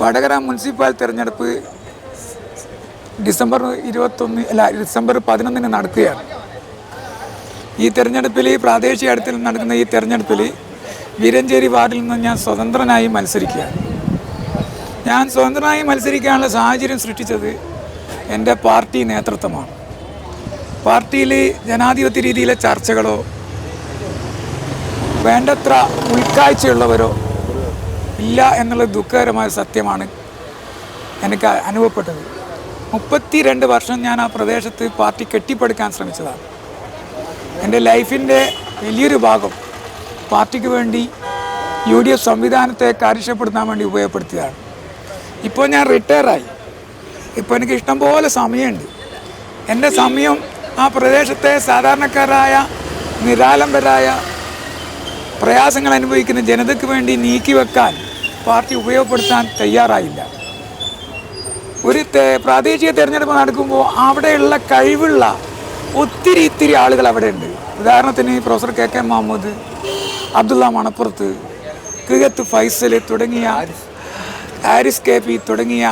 Vadakara municipal തിരഞ്ഞെടുപ്പ് December ഇരുപത്തൊന്ന് അല്ല ഡിസംബർ പതിനൊന്നിന് നടക്കുകയാണ്. ഈ തെരഞ്ഞെടുപ്പിൽ പ്രാദേശിക അടുത്തിൽ നടക്കുന്ന ഈ തെരഞ്ഞെടുപ്പിൽ വീരഞ്ചേരി വാർഡിൽ നിന്ന് ഞാൻ സ്വതന്ത്രനായി മത്സരിക്കുക ഞാൻ സ്വതന്ത്രനായി മത്സരിക്കാനുള്ള സാഹചര്യം സൃഷ്ടിച്ചത് എന്റെ പാർട്ടി നേതൃത്വമാണ്. പാർട്ടിയിൽ ജനാധിപത്യ രീതിയിലെ ചർച്ചകളോ വേണ്ടത്ര ഉൾക്കാഴ്ചയുള്ളവരോ ഇല്ല എന്നുള്ള ദുഃഖകരമായ സത്യമാണ്. എനിക്ക് അനുഭവപ്പെട്ടത്. മുപ്പത്തി രണ്ട് വർഷം ഞാൻ ആ പ്രദേശത്ത് പാർട്ടി കെട്ടിപ്പടുക്കാൻ ശ്രമിച്ചതാണ്. എന്റെ ലൈഫിന്റെ വലിയൊരു ഭാഗം പാർട്ടിക്ക് വേണ്ടി യു ഡി എഫ് സംവിധാനത്തെ കാര്യക്ഷപ്പെടുത്താൻ വേണ്ടി ഉപയോഗപ്പെടുത്തിയതാണ്. ഇപ്പോൾ ഞാൻ റിട്ടയറായി. ഇപ്പോൾ എനിക്ക് ഇഷ്ടംപോലെ സമയമുണ്ട്. എന്റെ സമയം ആ പ്രദേശത്തെ സാധാരണക്കാരായ നിരാലംബരായ പ്രയാസങ്ങൾ അനുഭവിക്കുന്ന ജനതയ്ക്ക് വേണ്ടി നീക്കിവെക്കാൻ പാർട്ടി ഉപയോഗപ്പെടുത്താൻ തയ്യാറായില്ല. ഒരു പ്രാദേശിക തിരഞ്ഞെടുപ്പ് നടക്കുമ്പോൾ അവിടെയുള്ള കഴിവുള്ള ഒത്തിരി ഇത്തിരി ആളുകൾ അവിടെ ഉണ്ട് ഉദാഹരണത്തിന് professor K K Muhammad Abdulla മണപ്പുറത്ത് കിഴത്ത് ഫൈസൽ തുടങ്ങിയ ഹാരിസ് കെ പി തുടങ്ങിയ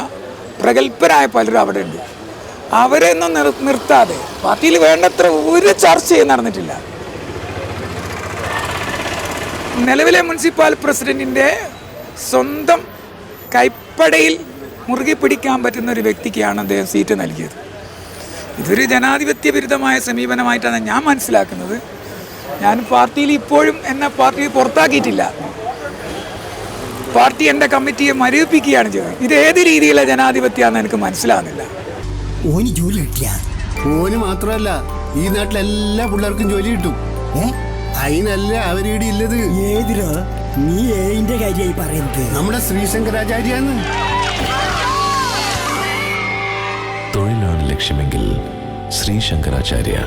പ്രഗത്ഭരായ പലരും അവിടെ ഉണ്ട് അവരെ ഒന്നും നിർ നിർത്താതെ പാർട്ടിയിൽ വേണ്ടത്ര ഒരു ചർച്ചയും നടന്നിട്ടില്ല. നിലവിലെ മുനിസിപ്പാൽ പ്രസിഡന്റിന്റെ സ്വന്തം കൈപ്പടയിൽ മുറുകെ പിടിക്കാൻ പറ്റുന്ന ഒരു വ്യക്തിക്കാണ് അദ്ദേഹം സീറ്റ് നൽകിയത്. ഇതൊരു ജനാധിപത്യ വിരുദ്ധമായ സമീപനമായിട്ടാണ് ഞാൻ മനസ്സിലാക്കുന്നത്. ഞാൻ പാർട്ടിയിൽ ഇപ്പോഴും എന്നെ പാർട്ടി പുറത്താക്കിയിട്ടില്ല. പാർട്ടി എന്റെ കമ്മിറ്റിയെ മരവിപ്പിക്കുകയാണ് ചെയ്തത്. ഇത് ഏത് രീതിയിലുള്ള ജനാധിപത്യമാണെന്ന് എനിക്ക് മനസ്സിലാകുന്നില്ല. ഓന് ജോലി കിട്ടിയ ഓന് മാത്രമല്ല ഈ നാട്ടിലെ എല്ലാ പിള്ളേർക്കും ജോലി കിട്ടും. അതിനല്ല അവരീടെ ഇല്ലത് ഏതിരോ നീ ഏതിന്റെ കാര്യമായി പറയുന്നത് നമ്മുടെ ശ്രീശങ്കരാചാര്യാണ് തൊഴിലാണ് ലക്ഷ്യമെങ്കിൽ ശ്രീ ശങ്കരാചാര്യ